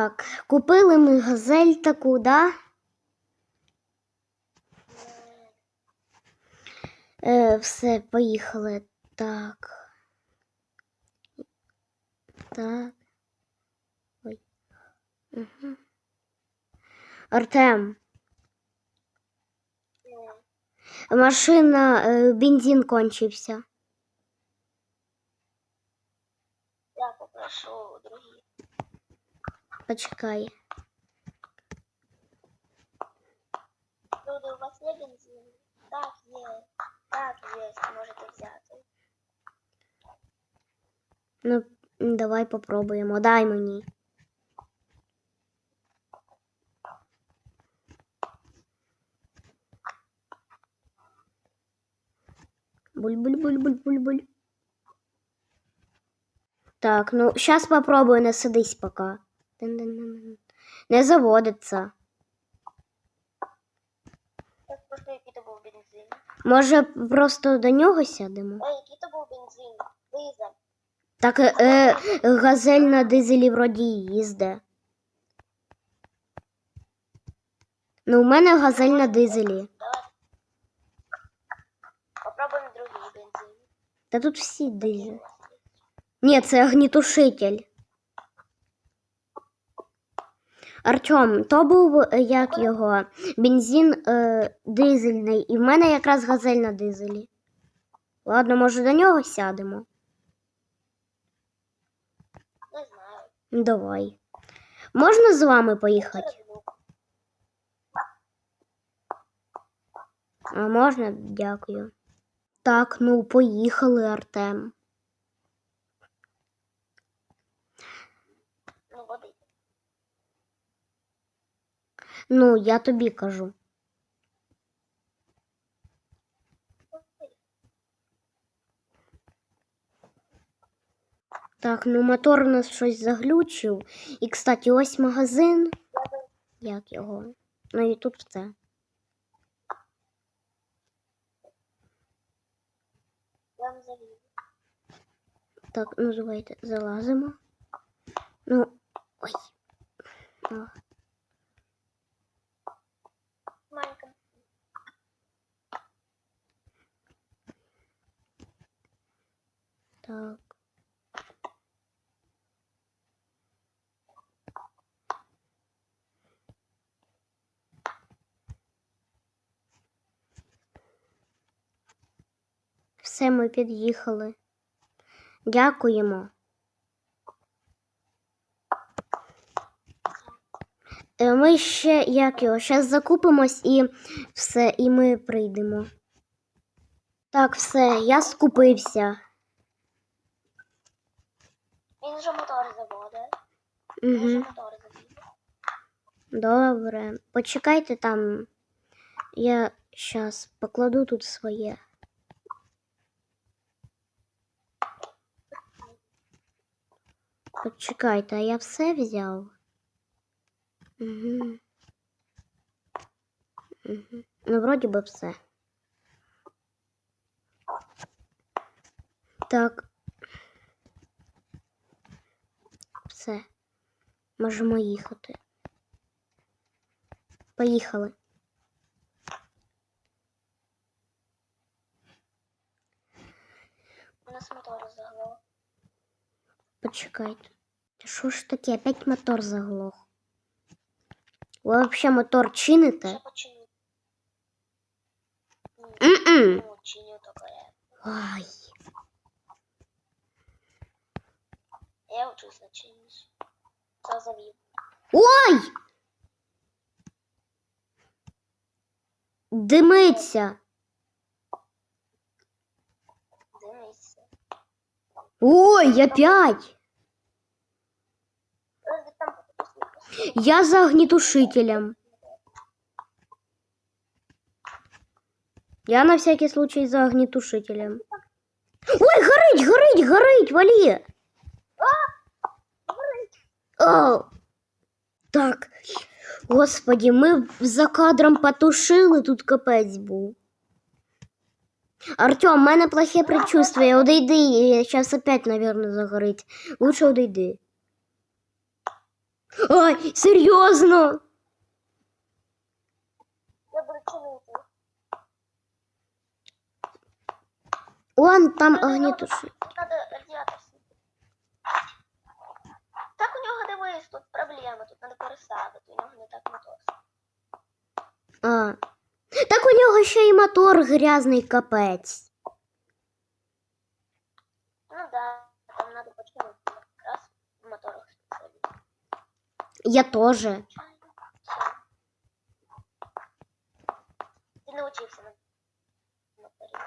Так, купили ми газель таку, да? Е, все, поїхали. Так. Так. Ой. Угу. Артем, машина, е, бензин кончився. Я попрошу другие. Почекай. Люди, у вас є бензин? Так, є. Так, є, можете взяти. Ну, давай попробуємо. Дай мені. Буль-буль-буль-буль-буль-буль. Так, ну, сейчас попробую, не садись пока. Не заводиться. Так, просто який то був бензин. Може, просто до нього сядемо? Ой, який то був бензин? Дизель. Так, е, е, газель на дизелі вроді їзде. Ну, у мене газель на дизелі. Давай. Попробуємо другий бензин. Та тут всі у? Ні, це огнітушитель. Артем, то був е, як його бензин е, дизельний, і в мене якраз газель на дизелі. Ладно, може до нього сядемо? Не знаю. Давай. Можна з вами поїхати? А можна? Дякую. Так, ну поїхали, Артем. Ну, я тобі кажу. Так, ну мотор у нас щось заглючив. І, кстати, ось магазин. Як його? Ну і тут все. Так, ну давайте залазимо. Ну. Ой. Так. Все, ми під'їхали. Дякуємо. Е, Ми ще як його, зараз закупимось і все, і ми прийдемо. Так, все, я скупився. Він же мотор заводить. Він же Угу. мотор завів. Добре. Почекайте там. Я зараз покладу тут своє. Почекайте, а я все взяв. Угу. Угу. Ну, вроді би все. Так. Можемо їхати. Поїхали. У нас мотор заглох. Почекайте. Та Що ж таке? Опять мотор заглох. Ви взагалі мотор чините? М-м. Ну. Ай. Я учусь на чимось. Це завів. Ой! Димиться. Дивися. Ой, опять. Я за огнетушителем. Я на всякий случай за огнетушителем. Ой, горить, горить, горить, вали. О, так, господи, ми за кадром потушили, тут капець був. Артем, у мене плохе предчувствие, одійди, зараз опять, наверное, загорить. Лучше одійди. Ой, серйозно. Я. Он там Тут надо радіатор нього ще й мотор грязний капець. Ну да, там надо починити якраз в моторах спеціально. Я теж. Все. Ти навчився на моторі.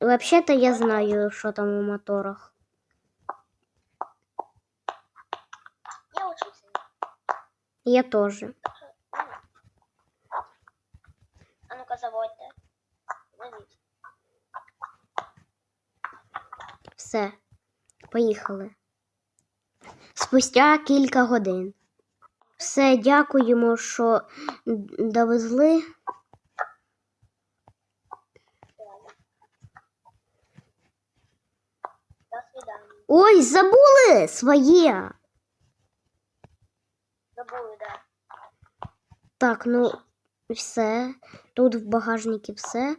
Взагалі-то я знаю, що там у моторах. Я учився. Я теж. Заводьте. Все. Поїхали. Спустя кілька годин. Все, дякуємо, що довезли. Ой, забули своє. Забули, да. Так, ну все. Тут в багажнику все.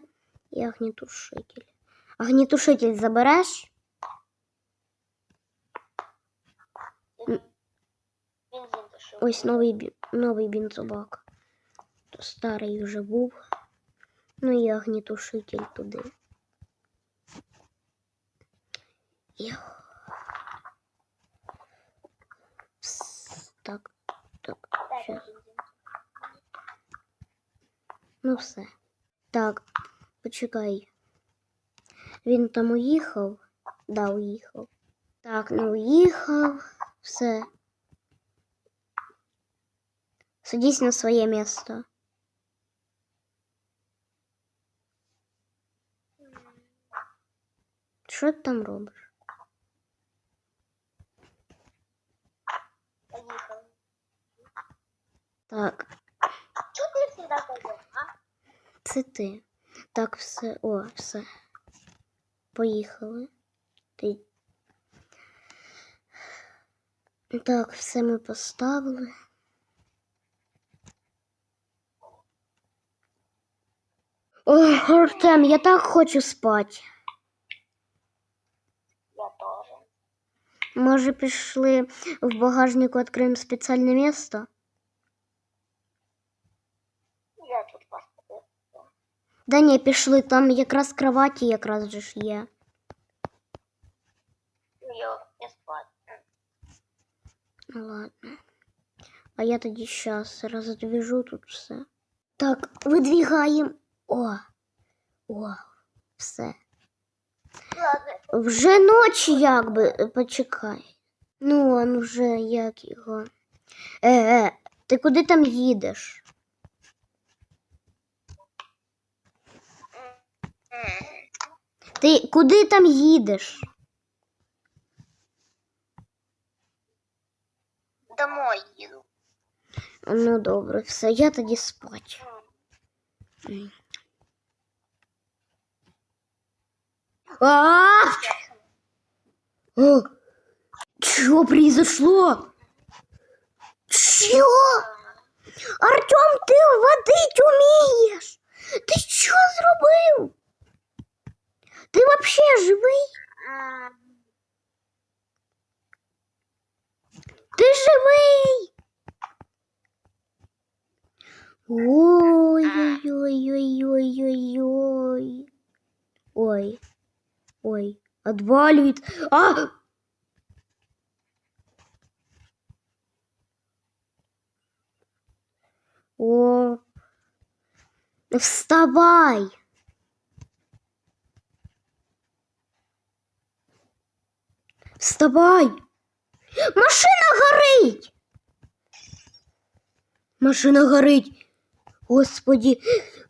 І огнетушитель. Огнетушитель забереш? Бензин пішов. Ось новий, бі- новий бензобак. То старий вже був. Ну і огнетушитель туди. Йох. Пс, Так, так, Дайте ще. бензин. Ну все. Так, почекай. Він там уїхав? Да, уїхав. Так, ну уїхав. Все. Садись на своє місто. Що ти там робиш? Поїхали. Так, Це ти. Так, все. О, все. Поїхали. Ти. Так, все ми поставили. Ой, Артем, я так хочу спати. Я теж. Може, пішли в багажнику відкриємо спеціальне місце? Я тут поставив. Да ні, пішли, там якраз кроваті якраз же ж є. Я не. Ну ладно. А я тоді щас роздвіжу тут все. Так, видвігаємо. О, о, все. Ладно. Вже ночі якби, почекай. Ну, он вже як його. Е, е, ти куди там їдеш? Ти куди там їдеш? Домой їду. Ну добре, все, я тоді спать. А! О! Что произошло? Чё? Артем, ти водить умієш? Ти що зробив? Ти вообще живий? Ти живий? Ой-ой-ой-ой-ой-ой. Ой. Ой, отваливает. А! О, вставай! Вставай! Машина горить! Машина горить! Господи,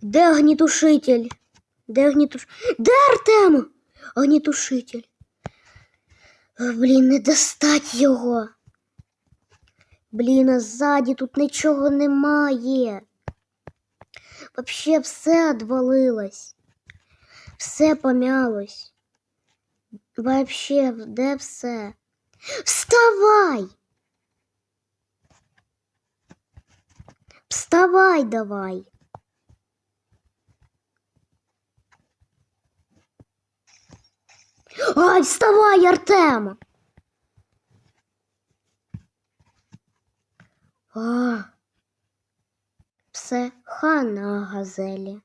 де огнетушитель? Де огнетуш... Де Артем? Огнетушитель. Блін, не достать його. Блін, а ззаді тут нічого немає. Вообще все відвалилось. Все помялось. Вообще, де все? Вставай! Вставай давай. Ай, вставай, Артем. А. Все, хана газелі.